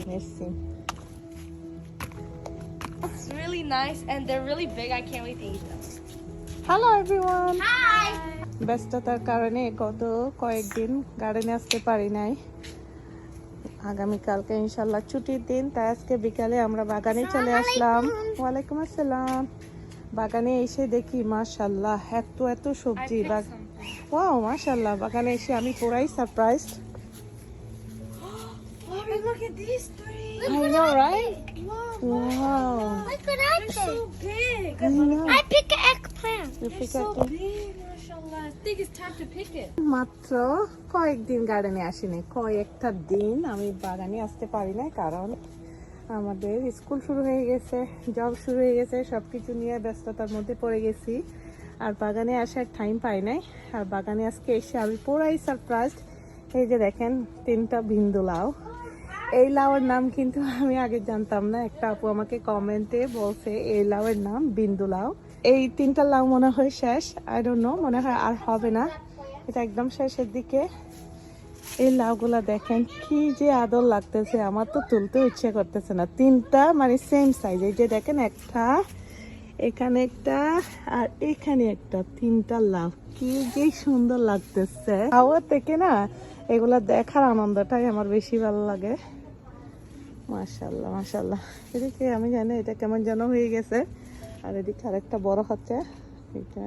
amazing. It's really nice and they're really big. I can't wait to eat them. Hello everyone Hi. ব্যস্ততার কারণে গত কয়েকদিন গার্ডেনে আসতে পারি নাই। আগামীকালকে ইনশাল্লাহ ছুটির দিন তাই আজকে বিকালে আমরা বাগানে চলে আসলাম। ওয়ালাইকুম আসসালাম। বাগানে এসে দেখি মাশাল্লাহ এত এত সবজি। বাগ- ওয়াও মাশাল্লাহ বাগানে এসে আমি পুরাই surprised Mommy, look at these three. I know right Whoa, wow Look what I they're so big. I know I pick an eggplant. You pick so up big, mashallah. I think it's time to pick it. মাত্র কয়েকদিন গার্ডেনে আসিনি কয়েকটা দিন আমি বাগানে আসতে পারি না কারণ আমাদের স্কুল শুরু হয়ে গেছে জব শুরু হয়ে গেছে সব কিছু নিয়ে ব্যস্ততার মধ্যে পড়ে গেছি আর বাগানে আসার টাইম পাই নাই আর বাগানে আজকে এসে আমি পুরাই সারপ্রাইজ এই যে দেখেন তিনটা বিন্দু লাউ এই লাউয়ের নাম কিন্তু আমি আগে জানতাম না। একটা আপু আমাকে কমেন্টে বলছে, এই লাউয়ের নাম বিন্দু লাউ এই তিনটা লাউ মনে হয় শেষ। আই ডোন্ট নো মনে হয় আর হবে না। এটা একদম শেষের দিকে। এই লাউগুলা দেখেন, কি যে আদর লাগতেছে। আমার তো তুলতে ইচ্ছে করতেছে না। তিনটা মানে সেম সাইজ এই যে দেখেন একটা, এখানে একটা, আর এখানে একটা। তিনটা লাউ কি যে সুন্দর লাগতেছে। হাওয়া থেকে না, এগুলা দেখার আনন্দটাই আমার বেশি ভালো লাগে। মাশাল্লাহ মাশাল্লাহ এদিকে আমি জানি এটা কেমন যেন হয়ে গেছে। আর এদিকে আরেকটা বড় হচ্ছে এটা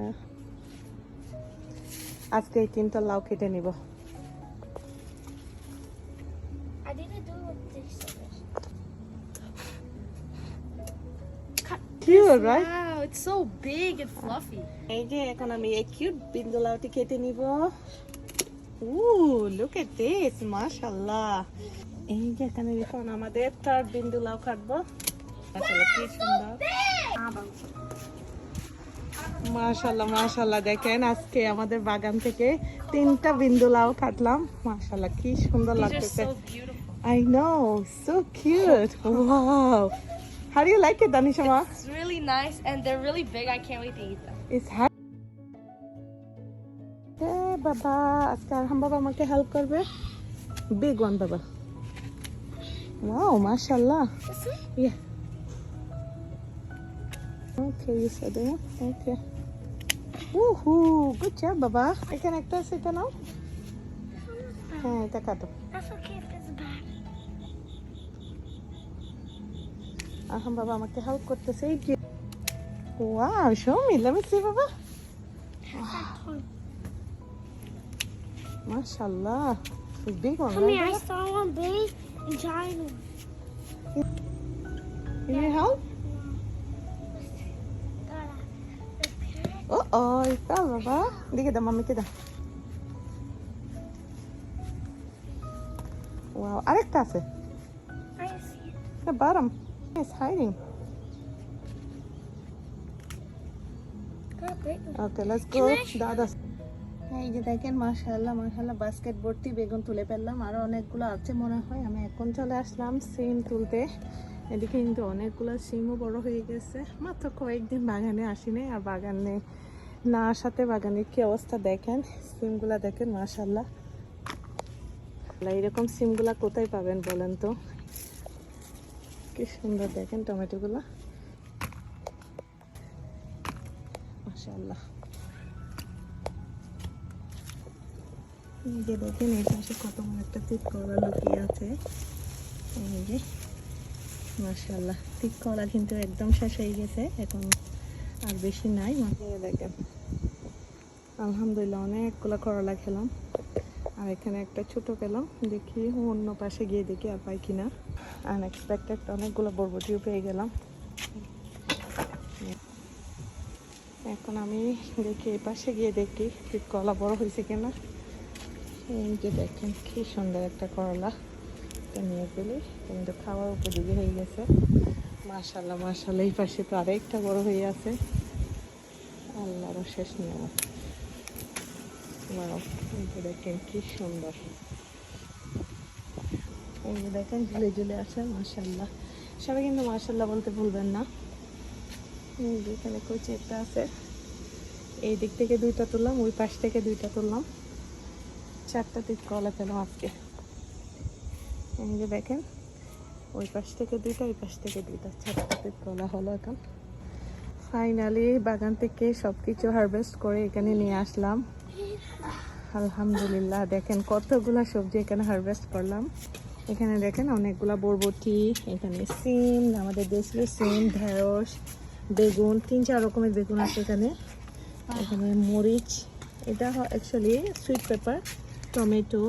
আজকে এই তিনটা লাউ কেটে নিব. Cute right Wow, it's so big and fluffy. এই যে এখন আমি এই কিউট বিন্দু লাউটি কেটে নিব। লুক এট দিস মাশাআল্লাহ। এই যে এখানে দেখুন আমাদের থার্ড বিন্দু লাউ কাটবো মাশাআল্লাহ কি সুন্দর মাশাআল্লাহ মাশাআল্লাহ দেখেন আজকে আমাদের বাগান থেকে তিনটা বিন্দু লাউ কাটলাম মাশাআল্লাহ কি সুন্দর লাগতেছে. I know so cute. Wow. How do you like it Danishama It's really nice and they're really big. I can't wait to eat them. It's বাবা আজকে আরহাম বাবা আমাকে হেল্প করবে। বিগ ওয়ান বাবা ওয়াও মাশাআল্লাহ This one? Yeah. Okay, you said it. Okay. Woohoo! Good job, বাবা এখানে একটা আছে এটা নাও হ্যাঁ এটা কাটো That's okay if it's bad. আরহাম বাবা আমাকে হেল্প করতেছে এই যে wow show me let me see বাবা মাশাআল্লাহ It's big one, Mommy, right? I saw one big In China. You need help? Uh oh, you fell, Baba. Look at the mommy kid. Wow, Alec I see it. The bottom It's hiding. Okay, let's go. The other. এই যে দেখেন, মাশাআল্লাহ মাশাআল্লাহ basket ভর্তি, বেগুন তুলে ফেললাম। আরও অনেকগুলো আছে মনে হয়, আমি এখন চলে আসলাম সিম তুলতে। এদিকে কিন্তু অনেকগুলো সিমও বড় হয়ে গেছে। মাত্র কয়েকদিন বাগানে আসিনি, আর বাগানে না আসাতে বাগানের কি অবস্থা দেখেন? সিমগুলা দেখেন, মাশাআল্লাহ। এরকম সিমগুলা কোথায় পাবেন বলেন তো? কি সুন্দর দেখেন টমেটোগুলো। মাশাআল্লাহ। যে দেখেন, এই পাশে কত একটা তিত কলা লুকিয়ে আছে। এই যে, মাশাআল্লাহ তিত কলা কিন্তু একদম শেষ হয়ে গেছে, এখন আর বেশি নাই। মাথায় দেখেন, আলহামদুলিল্লাহ অনেকগুলো করলা খেলাম। আর এখানে একটা ছোট পেলাম দেখি অন্য পাশে গিয়ে দেখি আর পাই কিনা। আনএক্সপেক্টেড অনেকগুলো বরবটিও পেয়ে গেলাম। এখন আমি দেখি এই পাশে গিয়ে দেখি কলা বড় হয়েছে কিনা। এই যে দেখেন কি সুন্দর একটা করলা। এটা নিয়ে গেলে কিন্তু খাওয়ার উপযোগী হয়ে গেছে। মাশাল্লাহ মাশাল্লাহ এই পাশে তো আরেকটা বড় হয়ে আছে। আল্লাহরও শেষ নিয়ম Wow, এই যে দেখেন কি সুন্দর। এই দেখেন ঝুলে ঝুলে আছে মাশাল্লাহ সবাই কিন্তু মাশাল্লাহ বলতে ভুলবেন না। এখানে কচি একটা আছে। এই দিক থেকে দুইটা তুললাম ওই পাশ থেকে দুইটা তুললাম। চারটা তিত কলা পেলাম আজকে। এই যে দেখেন, ওই পাশ থেকে দুইটা ওই পাশ থেকে দুইটা। চারটাতে তোলা হলো এখন। ফাইনালি বাগান থেকে সব কিছু হারভেস্ট করে এখানে নিয়ে আসলাম। আলহামদুলিল্লাহ, দেখেন কতগুলা সবজি এখানে হারভেস্ট করলাম। এখানে দেখেন অনেকগুলা বরবটি, এখানে সিম, আমাদের দেশীয় সিম, ঢেঁড়স, বেগুন, তিন, চার রকমের বেগুন আছে এখানে। এখানে মরিচ, এটা অ্যাকচুয়ালি সুইট পেপার টমেটো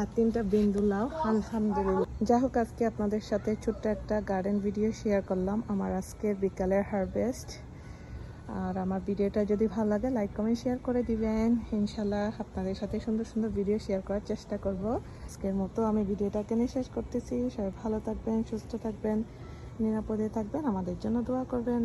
আর তিনটা বিন্দু লাউ, আলহামদুলিল্লাহ। যাই হোক, আজকে আপনাদের সাথে ছোট্ট একটা গার্ডেন ভিডিও শেয়ার করলাম, আমার আজকের বিকালের হারভেস্ট আর আমার ভিডিওটা যদি ভালো লাগে লাইক কমেন্ট শেয়ার করে দিবেন। ইনশাল্লাহ আপনাদের সাথে সুন্দর সুন্দর ভিডিও শেয়ার করার চেষ্টা করব। আজকের মতো আমি ভিডিওটা এখানে শেষ করতেছি। সবাই ভালো থাকবেন, সুস্থ থাকবেন, নিরাপদে থাকবেন, আমাদের জন্য দোয়া করবেন।